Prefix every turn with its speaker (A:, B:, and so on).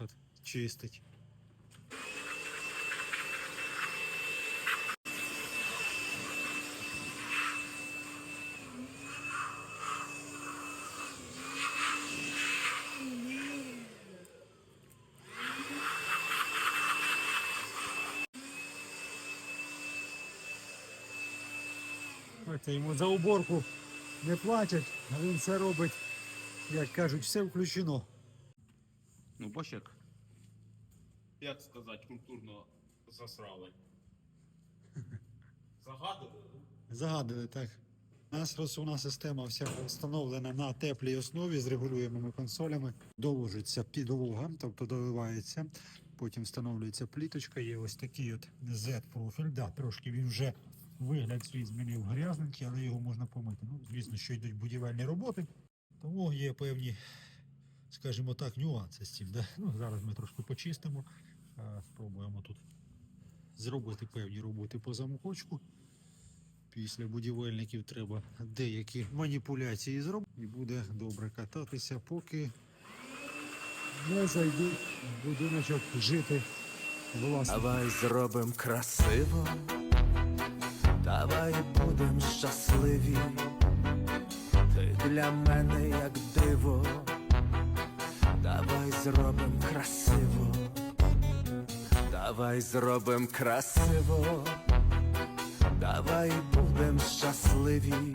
A: от чистить. Це йому за уборку не платять, а він все робить, як кажуть, все включено.
B: Ну, бач як. Сказати, культурно засрали. Загадували.
A: Загадали так. У нас розсувна система вся встановлена на теплій основі з регулюємими консолями. Доложиться підлога, тобто доливається. Потім встановлюється пліточка. Є ось такий от Z-профіль. Да, трошки він вже вигляд свій змінив грязненький, але його можна помити. Ну, звісно, що йдуть будівельні роботи, тому є певні, скажімо так, нюанси з цим. Да? Ну, зараз ми трошки почистимо, спробуємо тут зробити певні роботи по замочку. Після будівельників треба деякі маніпуляції зробити і буде добре кататися, поки не зайдуть в будиночок жити власне.
C: Давай зробим красиво, давай будем щасливі. Ти для мене як диво, зробим красиво, давай зробим красиво, давай будем щасливі.